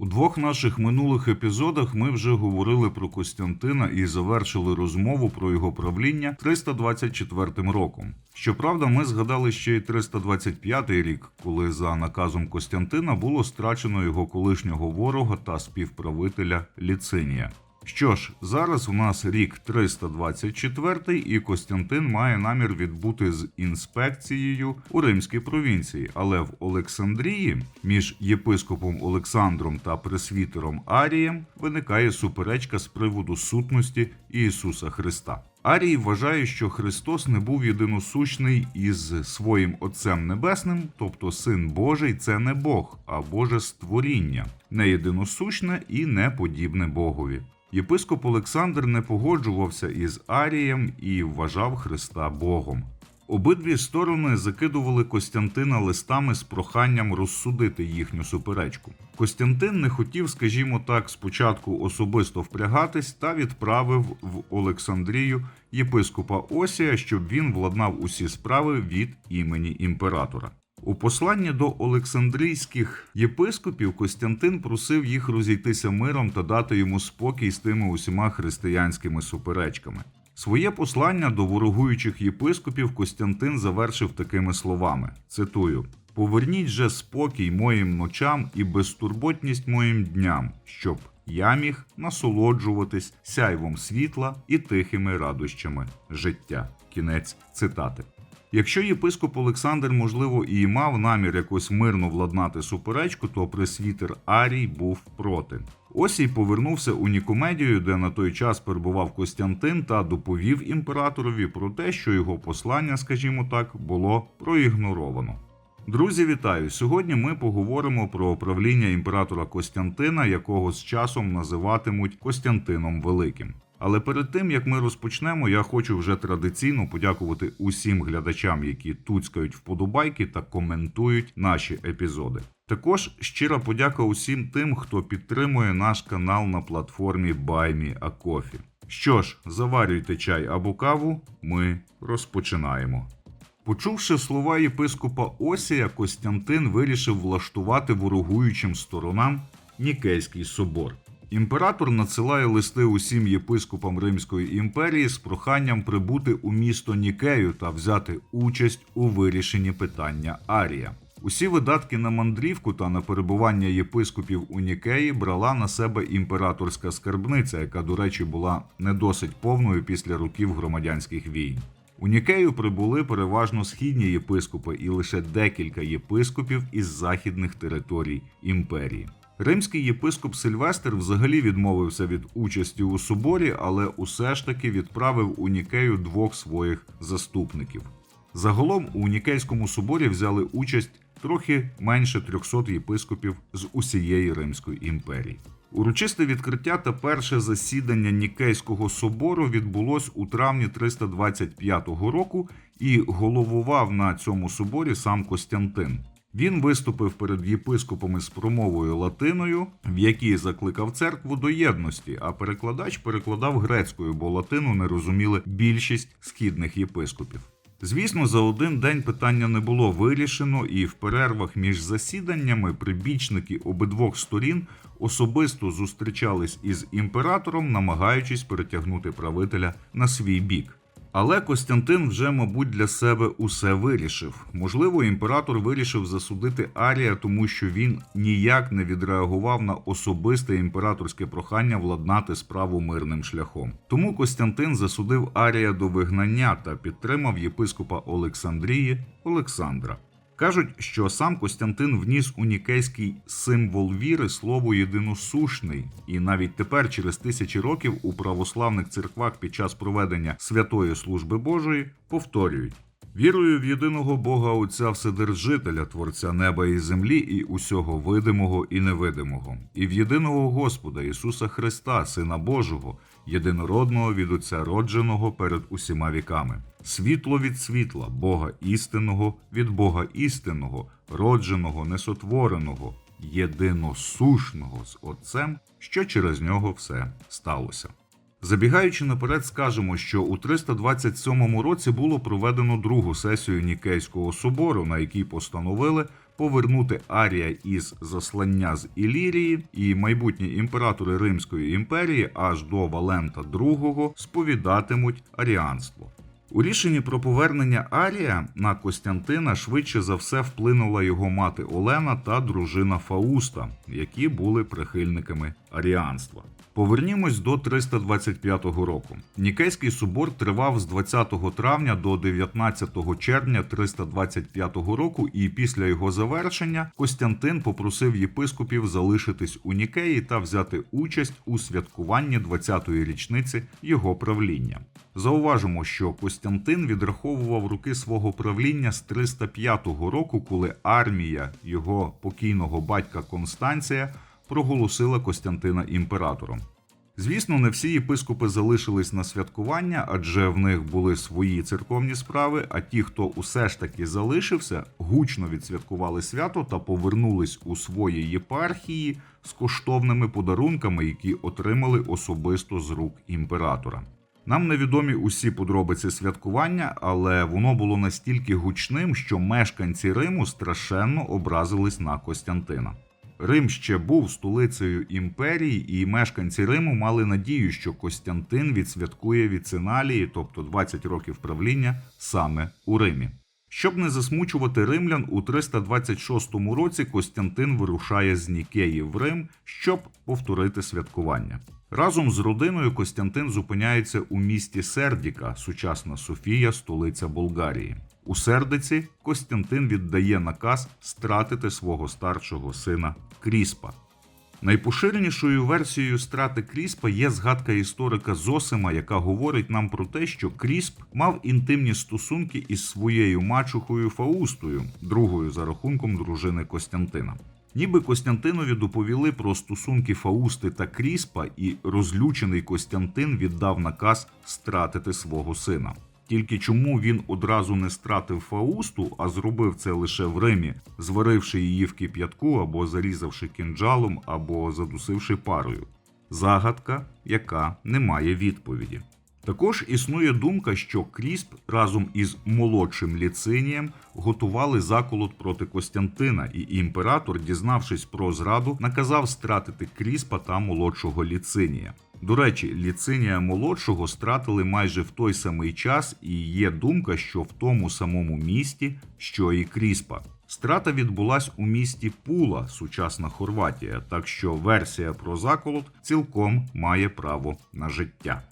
У двох наших минулих епізодах ми вже говорили про Костянтина і завершили розмову про його правління 324 роком. Щоправда, ми згадали ще й 325 рік, коли за наказом Костянтина було страчено його колишнього ворога та співправителя Ліцинія. Що ж, зараз у нас рік 324 і Костянтин має намір відбути з інспекцією у Римській провінції, але в Олександрії між єпископом Олександром та пресвітером Арієм виникає суперечка з приводу сутності Ісуса Христа. Арій вважає, що Христос не був єдиносущний із своїм Отцем Небесним, тобто Син Божий це не Бог, а Боже створіння, не єдиносущне і не подібне Богові. Єпископ Олександр не погоджувався із Арієм і вважав Христа Богом. Обидві сторони закидували Костянтина листами з проханням розсудити їхню суперечку. Костянтин не хотів, скажімо так, спочатку особисто впрягатись та відправив в Олександрію єпископа Осія, щоб він владнав усі справи від імені імператора. У посланні до Олександрійських єпископів Костянтин просив їх розійтися миром та дати йому спокій з тими усіма християнськими суперечками. Своє послання до ворогуючих єпископів Костянтин завершив такими словами: цитую: Поверніть же спокій моїм ночам і безтурботність моїм дням, щоб я міг насолоджуватись сяйвом світла і тихими радощами життя. Кінець цитати. Якщо єпископ Олександр, можливо, і мав намір якось мирно владнати суперечку, то пресвітер Арій був проти. Осій повернувся у Нікомедію, де на той час перебував Костянтин, та доповів імператорові про те, що його послання, скажімо так, було проігноровано. Друзі, вітаю! Сьогодні ми поговоримо про правління імператора Костянтина, якого з часом називатимуть Костянтином Великим. Але перед тим як ми розпочнемо, я хочу вже традиційно подякувати усім глядачам, які туцькають вподобайки та коментують наші епізоди. Також щира подяка усім тим, хто підтримує наш канал на платформі BuyMeACoffee. Що ж, заварюйте чай або каву, ми розпочинаємо. Почувши слова єпископа Осія, Костянтин вирішив влаштувати ворогуючим сторонам Нікейський собор. Імператор надсилає листи усім єпископам Римської імперії з проханням прибути у місто Нікею та взяти участь у вирішенні питання Арія. Усі видатки на мандрівку та на перебування єпископів у Нікеї брала на себе імператорська скарбниця, яка, до речі, була не досить повною після років громадянських війн. У Нікею прибули переважно східні єпископи і лише декілька єпископів із західних територій імперії. Римський єпископ Сильвестр взагалі відмовився від участі у соборі, але усе ж таки відправив у Нікею двох своїх заступників. Загалом у Нікейському соборі взяли участь трохи менше 300 єпископів з усієї Римської імперії. Урочисте відкриття та перше засідання Нікейського собору відбулось у травні 325 року і головував на цьому соборі сам Костянтин. Він виступив перед єпископами з промовою латиною, в якій закликав церкву до єдності, а перекладач перекладав грецькою, бо латину не розуміли більшість східних єпископів. Звісно, за один день питання не було вирішено, і в перервах між засіданнями прибічники обидвох сторін особисто зустрічались із імператором, намагаючись перетягнути правителя на свій бік. Але Костянтин вже, мабуть, для себе усе вирішив. Можливо, імператор вирішив засудити Арія, тому що він ніяк не відреагував на особисте імператорське прохання владнати справу мирним шляхом. Тому Костянтин засудив Арія до вигнання та підтримав єпископа Олександрії Олександра. Кажуть, що сам Костянтин вніс у нікейський символ віри слово єдиносушний, і навіть тепер, через тисячі років, у православних церквах під час проведення святої служби Божої повторюють. Вірую в єдиного Бога Отця Вседержителя, Творця неба і землі, і усього видимого і невидимого, і в єдиного Господа Ісуса Христа, Сина Божого, єдинородного від Отця родженого перед усіма віками, світло від світла, Бога істинного від Бога істинного, родженого, несотвореного, єдиносушного з Отцем, що через нього все сталося. Забігаючи наперед, скажемо, що у 327 році було проведено другу сесію Нікейського собору, на якій постановили повернути Арія із заслання з Ілірії, і майбутні імператори Римської імперії аж до Валента II сповідатимуть аріанство. У рішенні про повернення Арія на Костянтина швидше за все вплинула його мати Олена та дружина Фауста, які були прихильниками аріанства. Повернімось до 325 року. Нікейський собор тривав з 20 травня до 19 червня 325 року, і після його завершення Костянтин попросив єпископів залишитись у Нікеї та взяти участь у святкуванні 20-ї річниці його правління. Зауважимо, що Костянтин відраховував роки свого правління з 305 року, коли армія його покійного батька Констанція проголосила Костянтина імператором. Звісно, не всі єпископи залишились на святкування, адже в них були свої церковні справи. А ті, хто усе ж таки залишився, гучно відсвяткували свято та повернулись у свої єпархії з коштовними подарунками, які отримали особисто з рук імператора. Нам невідомі усі подробиці святкування, але воно було настільки гучним, що мешканці Риму страшенно образились на Костянтина. Рим ще був столицею імперії, і мешканці Риму мали надію, що Костянтин відсвяткує віциналії, тобто 20 років правління, саме у Римі. Щоб не засмучувати римлян, у 326 році Костянтин вирушає з Нікеї в Рим, щоб повторити святкування. Разом з родиною Костянтин зупиняється у місті Сердіка, сучасна Софія, столиця Болгарії. У Сердиці Костянтин віддає наказ стратити свого старшого сина Кріспа. Найпоширенішою версією страти Кріспа є згадка історика Зосима, яка говорить нам про те, що Крісп мав інтимні стосунки із своєю мачухою Фаустою, другою за рахунком дружини Костянтина. Ніби Костянтинові доповіли про стосунки Фаусти та Кріспа, і розлючений Костянтин віддав наказ стратити свого сина. Тільки чому він одразу не стратив Фаусту, а зробив це лише в Римі, зваривши її в кип'ятку або зарізавши кінджалом, або задусивши парою. Загадка, яка не має відповіді. Також існує думка, що Крісп разом із молодшим ліцинієм готували заколот проти Костянтина, і імператор, дізнавшись про зраду, наказав стратити Кріспа та молодшого ліцинія. До речі, ліцинія молодшого стратили майже в той самий час, і є думка, що в тому самому місті, що і Кріспа. Страта відбулась у місті Пула, сучасна Хорватія, так що версія про заколот цілком має право на життя.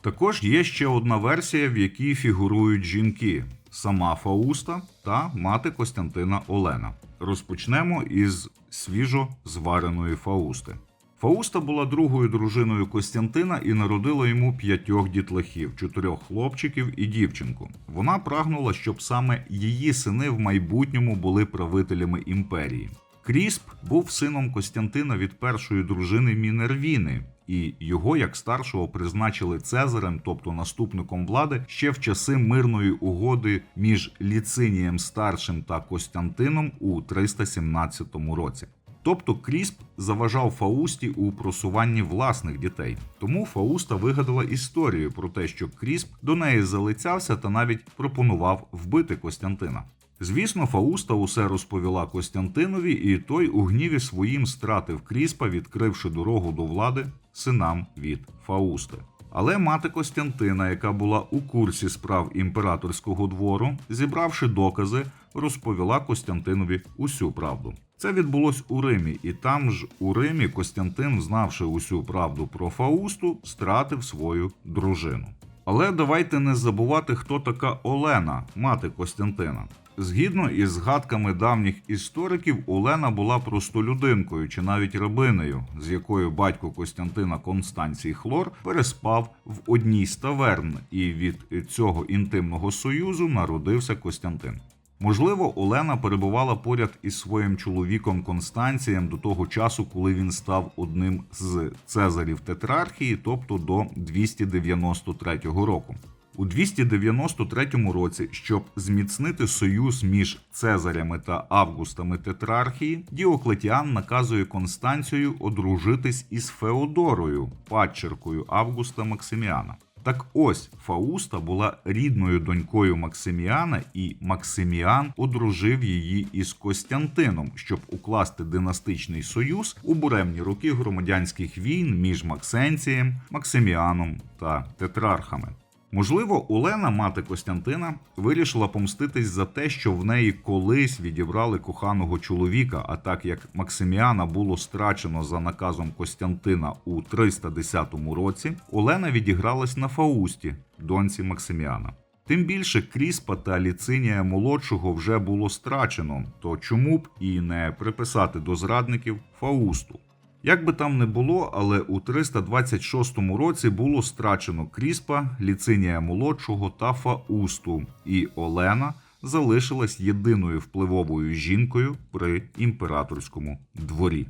Також є ще одна версія, в якій фігурують жінки: сама Фауста та мати Костянтина Олена. Розпочнемо із свіжо звареної Фаусти. Фауста була другою дружиною Костянтина і народила йому п'ятьох дітлахів, чотирьох хлопчиків і дівчинку. Вона прагнула, щоб саме її сини в майбутньому були правителями імперії. Крісп був сином Костянтина від першої дружини Мінервіни, і його як старшого призначили Цезарем, тобто наступником влади, ще в часи мирної угоди між Ліцинієм старшим та Костянтином у 317 році. Тобто Крісп заважав Фаусті у просуванні власних дітей. Тому Фауста вигадала історію про те, що Крісп до неї залицявся та навіть пропонував вбити Костянтина. Звісно, Фауста усе розповіла Костянтинові, і той у гніві своїм стратив Кріспа, відкривши дорогу до влади синам від Фаусти. Але мати Костянтина, яка була у курсі справ імператорського двору, зібравши докази, розповіла Костянтинові усю правду. Це відбулось у Римі, і там ж у Римі Костянтин, знавши усю правду про Фаусту, стратив свою дружину. Але давайте не забувати, хто така Олена, мати Костянтина. Згідно із згадками давніх істориків, Олена була простолюдинкою чи навіть рабинею, з якою батько Костянтина Констанцій Хлор переспав в одній з таверн, і від цього інтимного союзу народився Костянтин. Можливо, Олена перебувала поряд із своїм чоловіком Констанцієм до того часу, коли він став одним з цезарів тетрархії, тобто до 293 року. У 293 році, щоб зміцнити союз між Цезарями та Августами Тетрархії, Діоклетіан наказує Констанцію одружитись із Феодорою, падчеркою Августа Максиміана. Так ось Фауста була рідною донькою Максиміана, і Максиміан одружив її із Костянтином, щоб укласти династичний союз у буремні роки громадянських війн між Максенцієм, Максиміаном та тетрархами. Можливо, Олена, мати Костянтина, вирішила помститись за те, що в неї колись відібрали коханого чоловіка. А так як Максиміана було страчено за наказом Костянтина у 310 році, Олена відігралась на Фаусті, доньці Максиміана. Тим більше Кріспа та Ліцинія молодшого вже було страчено, то чому б і не приписати до зрадників Фаусту? Як би там не було, але у 326 році було страчено Кріспа, Ліцинія молодшого та Фаусту, і Олена залишилась єдиною впливовою жінкою при імператорському дворі.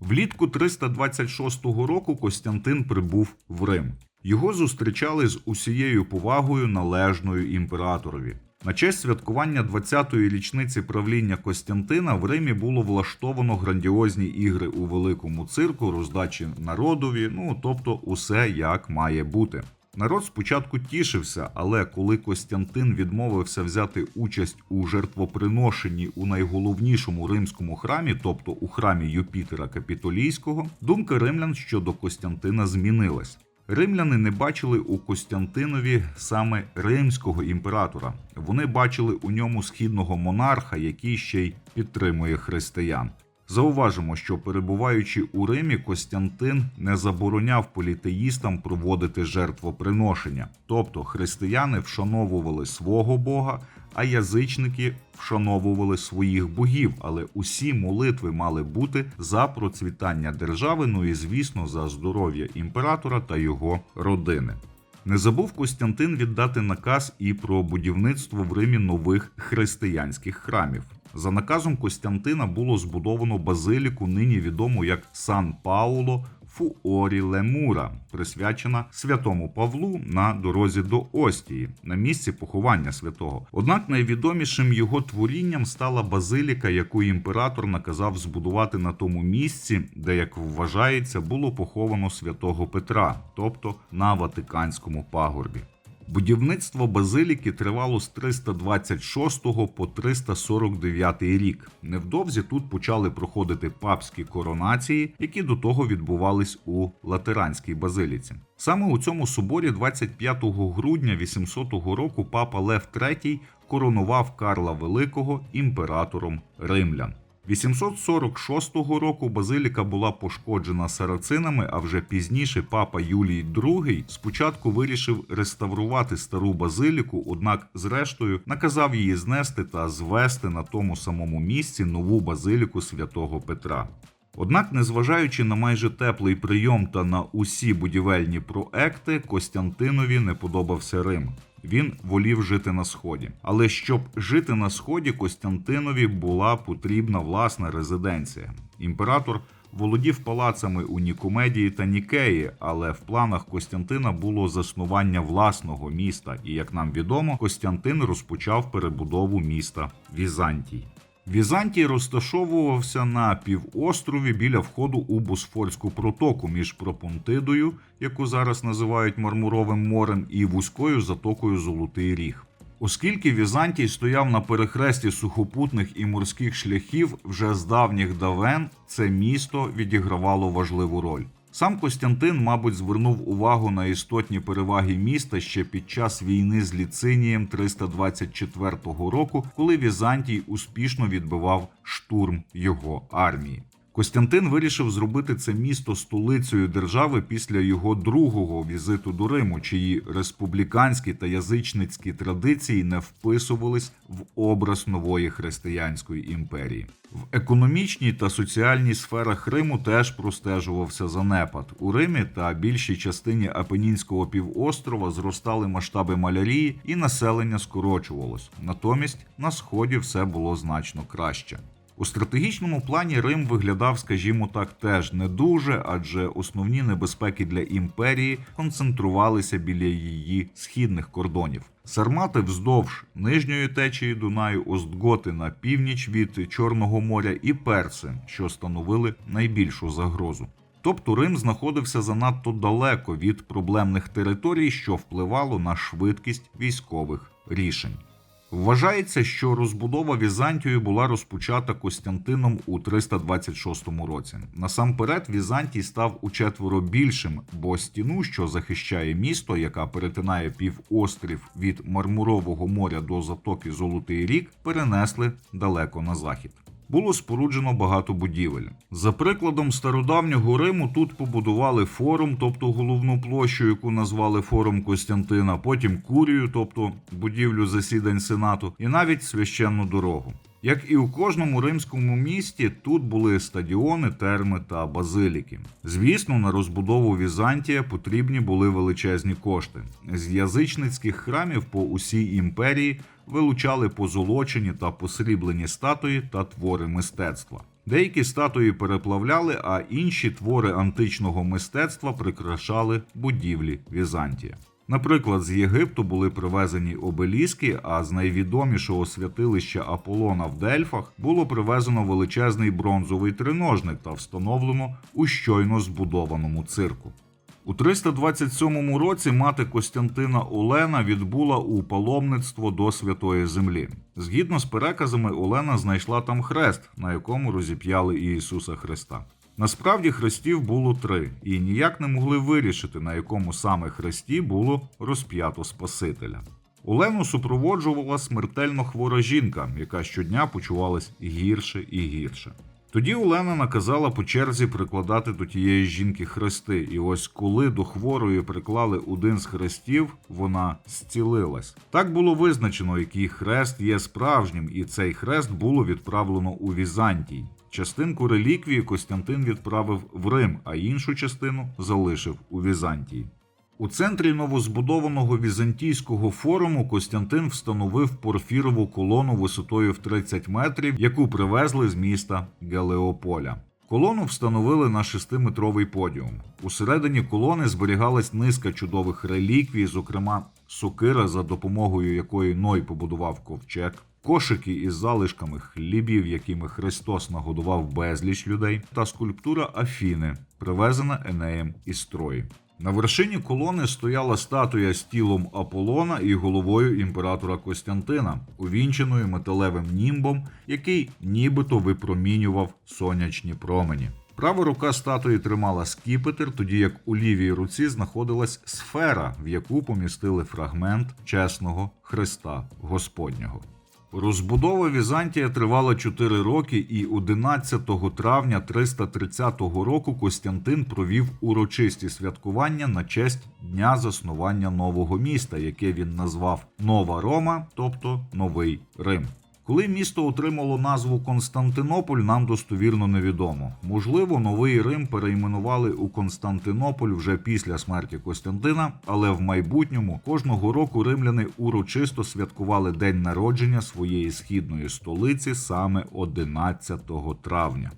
Влітку 326 року Костянтин прибув в Рим. Його зустрічали з усією повагою належною імператорові. На честь святкування 20-ї річниці правління Костянтина в Римі було влаштовано грандіозні ігри у великому цирку, роздачі народові, ну тобто усе як має бути. Народ спочатку тішився, але коли Костянтин відмовився взяти участь у жертвоприношенні у найголовнішому римському храмі, тобто у храмі Юпітера Капітолійського, думка римлян щодо Костянтина змінилась. Римляни не бачили у Костянтинові саме римського імператора. Вони бачили у ньому східного монарха, який ще й підтримує християн. Зауважимо, що перебуваючи у Римі, Костянтин не забороняв політеїстам проводити жертвоприношення, тобто християни вшановували свого Бога, а язичники вшановували своїх богів, але усі молитви мали бути за процвітання держави, ну і звісно за здоров'я імператора та його родини. Не забув Костянтин віддати наказ і про будівництво в Римі нових християнських храмів. За наказом Костянтина було збудовано базиліку, нині відому як Сан Пауло Фуорі Лемура, присвячена святому Павлу на дорозі до Остії, на місці поховання святого. Однак найвідомішим його творінням стала базиліка, яку імператор наказав збудувати на тому місці, де, як вважається, було поховано святого Петра, тобто на Ватиканському пагорбі. Будівництво базиліки тривало з 326 по 349 рік. Невдовзі тут почали проходити папські коронації, які до того відбувались у Латеранській базиліці. Саме у цьому соборі 25 грудня 800 року папа Лев III коронував Карла Великого імператором римлян. 846 року базиліка була пошкоджена сарацинами, а вже пізніше папа Юлій II спочатку вирішив реставрувати стару базиліку, однак, зрештою, наказав її знести та звести на тому самому місці нову базиліку святого Петра. Однак, незважаючи на майже теплий прийом та на усі будівельні проекти, Костянтинові не подобався Рим. Він волів жити на сході. Але щоб жити на сході, Костянтинові була потрібна власна резиденція. Імператор володів палацами у Нікомедії та Нікеї, але в планах Костянтина було заснування власного міста, і як нам відомо, Костянтин розпочав перебудову міста Візантій. Візантій розташовувався на півострові біля входу у Босфорську протоку між Пропонтидою, яку зараз називають Мармуровим морем, і вузькою затокою Золотий Ріг. Оскільки Візантій стояв на перехресті сухопутних і морських шляхів, вже з давніх давен це місто відігравало важливу роль. Сам Костянтин, мабуть, звернув увагу на істотні переваги міста ще під час війни з Ліцинієм 324 року, коли Візантій успішно відбивав штурм його армії. Костянтин вирішив зробити це місто столицею держави після його другого візиту до Риму, чиї республіканські та язичницькі традиції не вписувались в образ нової християнської імперії. В економічній та соціальній сферах Риму теж простежувався занепад. У Римі та більшій частині Апенінського півострова зростали масштаби малярії, і населення скорочувалось. Натомість на сході все було значно краще. У стратегічному плані Рим виглядав, скажімо так, теж не дуже, адже основні небезпеки для імперії концентрувалися біля її східних кордонів. Сармати вздовж нижньої течії Дунаю, Остготи на північ від Чорного моря і перси, що становили найбільшу загрозу. Тобто Рим знаходився занадто далеко від проблемних територій, що впливало на швидкість військових рішень. Вважається, що розбудова Візантію була розпочата Костянтином у 326 році. Насамперед, Візантій став учетверо більшим, бо стіну, що захищає місто, яка перетинає півострів від Мармурового моря до затоки Золотий Рік, перенесли далеко на захід. Було споруджено багато будівель. За прикладом стародавнього Риму тут побудували форум, тобто головну площу, яку назвали форум Костянтина, потім курію, тобто будівлю засідань сенату, і навіть священну дорогу. Як і у кожному римському місті, тут були стадіони, терми та базиліки. Звісно, на розбудову Візантія потрібні були величезні кошти. З язичницьких храмів по усій імперії вилучали позолочені та посріблені статуї та твори мистецтва. Деякі статуї переплавляли, а інші твори античного мистецтва прикрашали будівлі Візантія. Наприклад, з Єгипту були привезені обеліски, а з найвідомішого святилища Аполлона в Дельфах було привезено величезний бронзовий триножник та встановлено у щойно збудованому цирку. У 327 році мати Костянтина Олена відбула у паломництво до Святої Землі. Згідно з переказами, Олена знайшла там хрест, на якому розіп'яли Ісуса Христа. Насправді хрестів було три, і ніяк не могли вирішити, на якому саме хресті було розп'ято Спасителя. Олену супроводжувала смертельно хвора жінка, яка щодня почувалась гірше і гірше. Тоді Олена наказала по черзі прикладати до тієї жінки хрести, і ось коли до хворої приклали один з хрестів, вона зцілилась. Так було визначено, який хрест є справжнім, і цей хрест було відправлено у Візантій. Частинку реліквії Костянтин відправив в Рим, а іншу частину залишив у Візантії. У центрі новозбудованого візантійського форуму Костянтин встановив порфірову колону висотою в 30 метрів, яку привезли з міста Гелеополя. Колону встановили на 6-метровий подіум. Усередині колони зберігалась низка чудових реліквій, зокрема сокира, за допомогою якої Ной побудував ковчег, кошики із залишками хлібів, якими Христос нагодував безліч людей, та скульптура Афіни, привезена Енеєм із Трої. На вершині колони стояла статуя з тілом Аполлона і головою імператора Костянтина, увінченою металевим німбом, який нібито випромінював сонячні промені. Права рука статуї тримала скіпетр, тоді як у лівій руці знаходилась сфера, в яку помістили фрагмент чесного Христа Господнього. Розбудова Візантія тривала 4 роки, і 11 травня 330 року Костянтин провів урочисті святкування на честь дня заснування нового міста, яке він назвав Нова Рома, тобто Новий Рим. Коли місто отримало назву Константинополь, нам достовірно невідомо. Можливо, новий Рим перейменували у Константинополь вже після смерті Костянтина, але в майбутньому кожного року римляни урочисто святкували день народження своєї східної столиці саме 11 травня.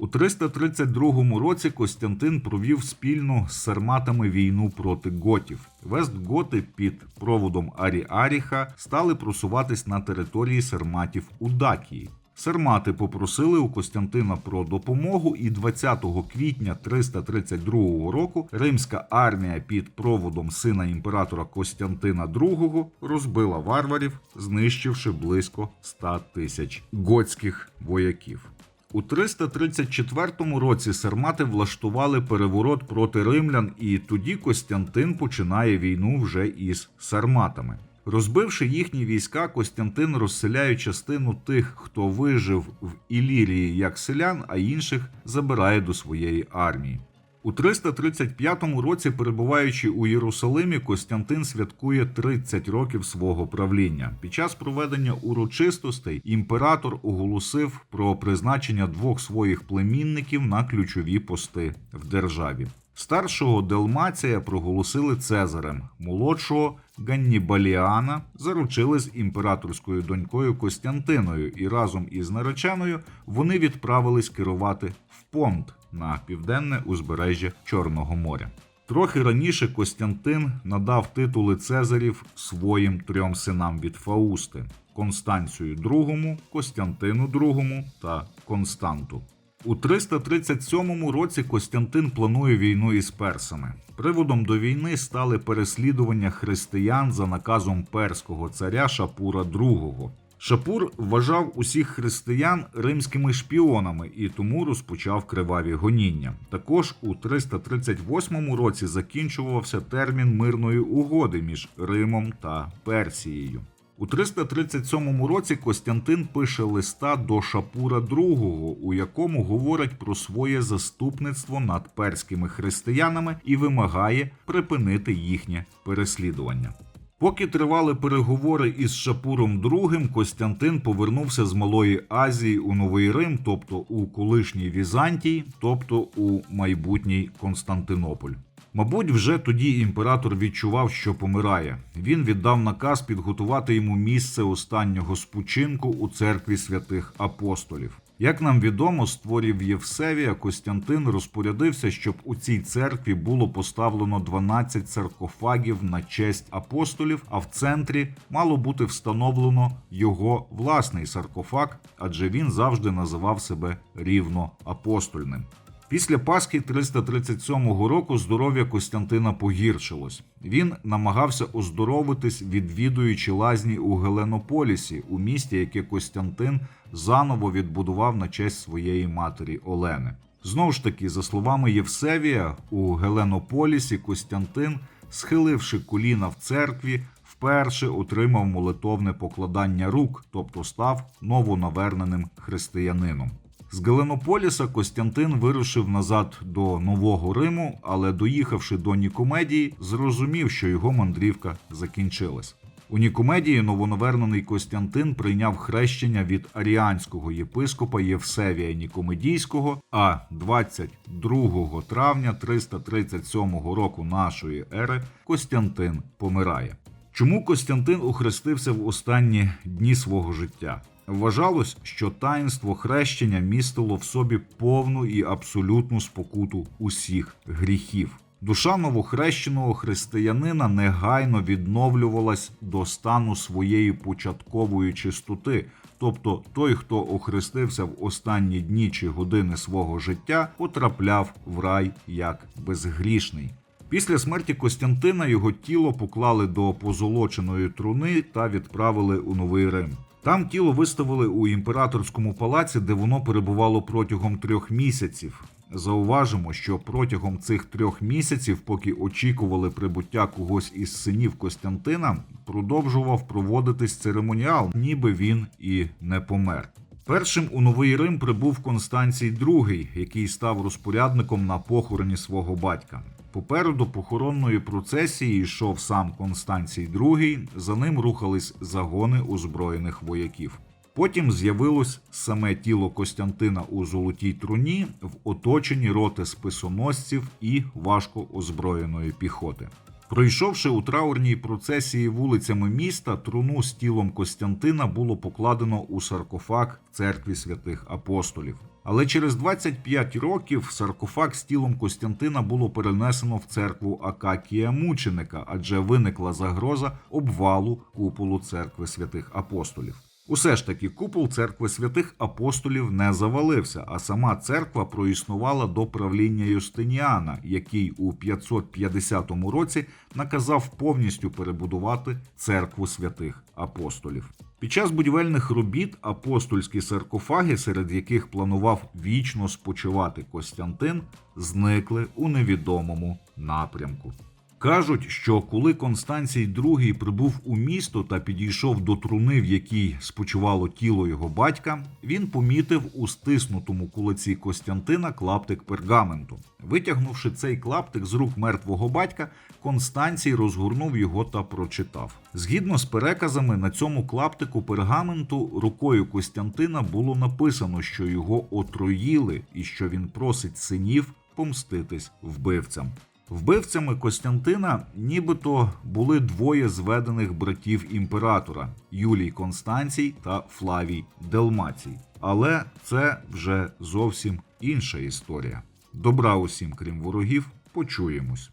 У 332 році Костянтин провів спільно з сарматами війну проти готів. Вестготи під проводом Арі Аріха стали просуватись на території сарматів у Дакії. Сармати попросили у Костянтина про допомогу, і 20 квітня 332 року римська армія під проводом сина імператора Костянтина II розбила варварів, знищивши близько 100 тисяч готських вояків. У 334 році сармати влаштували переворот проти римлян, і тоді Костянтин починає війну вже із сарматами. Розбивши їхні війська, Костянтин розселяє частину тих, хто вижив в Ілірії як селян, а інших забирає до своєї армії. У 335 році, перебуваючи у Єрусалимі, Костянтин святкує 30 років свого правління. Під час проведення урочистостей імператор оголосив про призначення двох своїх племінників на ключові пости в державі. Старшого Делмація проголосили Цезарем, молодшого Ганнібаліана заручили з імператорською донькою Костянтиною, і разом із нареченою вони відправились керувати в Понт на південне узбережжя Чорного моря. Трохи раніше Костянтин надав титули Цезарів своїм трьом синам від Фаусти Констанцію II, Костянтину II та Константу. У 337 році Костянтин планує війну із персами. Приводом до війни стали переслідування християн за наказом перського царя Шапура II. Шапур вважав усіх християн римськими шпіонами і тому розпочав криваві гоніння. Також у 338 році закінчувався термін мирної угоди між Римом та Персією. У 337 році Костянтин пише листа до Шапура II, у якому говорить про своє заступництво над перськими християнами і вимагає припинити їхнє переслідування. Поки тривали переговори із Шапуром II, Костянтин повернувся з Малої Азії у Новий Рим, тобто у колишній Візантій, тобто у майбутній Константинополь. Мабуть, вже тоді імператор відчував, що помирає. Він віддав наказ підготувати йому місце останнього спочинку у церкві святих апостолів. Як нам відомо, з творів Євсевія Костянтин розпорядився, щоб у цій церкві було поставлено 12 саркофагів на честь апостолів, а в центрі мало бути встановлено його власний саркофаг, адже він завжди називав себе рівно апостольним. Після Пасхи 337 року здоров'я Костянтина погіршилось. Він намагався оздоровитись, відвідуючи лазні у Геленополісі, у місті, яке Костянтин заново відбудував на честь своєї матері Олени. Знову ж таки, за словами Євсевія, у Геленополісі Костянтин, схиливши коліна в церкві, вперше отримав молитовне покладання рук, тобто став новонаверненим християнином. З Геленополіса Костянтин вирушив назад до Нового Риму, але доїхавши до Нікомедії, зрозумів, що його мандрівка закінчилась. У Нікомедії новонавернений Костянтин прийняв хрещення від аріанського єпископа Євсевія Нікомедійського, а 22 травня 337 року нашої ери Костянтин помирає. Чому Костянтин охрестився в останні дні свого життя? Вважалось, що таїнство хрещення містило в собі повну і абсолютну спокуту усіх гріхів. Душа новохрещеного християнина негайно відновлювалась до стану своєї початкової чистоти. Тобто той, хто охрестився в останні дні чи години свого життя, потрапляв в рай як безгрішний. Після смерті Костянтина його тіло поклали до позолоченої труни та відправили у Новий Рим. Там тіло виставили у імператорському палаці, де воно перебувало протягом трьох місяців. Зауважимо, що протягом цих трьох місяців, поки очікували прибуття когось із синів Костянтина, продовжував проводитись церемоніал, ніби він і не помер. Першим у Новий Рим прибув Констанцій II, який став розпорядником на похороні свого батька. Попереду похоронної процесії йшов сам Констанцій II, за ним рухались загони озброєних вояків. Потім з'явилось саме тіло Костянтина у золотій труні в оточенні роти списоносців і важко озброєної піхоти. Пройшовши у траурній процесії вулицями міста, труну з тілом Костянтина було покладено у саркофаг в церкві святих апостолів. Але через 25 років саркофаг з тілом Костянтина було перенесено в церкву Акакія Мученика, адже виникла загроза обвалу куполу церкви святих апостолів. Усе ж таки, купол церкви святих апостолів не завалився, а сама церква проіснувала до правління Юстиніана, який у 550 році наказав повністю перебудувати церкву святих апостолів. Під час будівельних робіт апостольські саркофаги, серед яких планував вічно спочивати Костянтин, зникли у невідомому напрямку. Кажуть, що коли Констанцій II прибув у місто та підійшов до труни, в якій спочивало тіло його батька, він помітив у стиснутому кулаці Костянтина клаптик пергаменту. Витягнувши цей клаптик з рук мертвого батька, Констанцій розгорнув його та прочитав. Згідно з переказами, на цьому клаптику пергаменту рукою Костянтина було написано, що його отруїли і що він просить синів помститись вбивцям. Вбивцями Костянтина нібито були двоє зведених братів імператора Юлій Констанцій та Флавій Делмацій. Але це вже зовсім інша історія. Добра усім, крім ворогів, почуємось.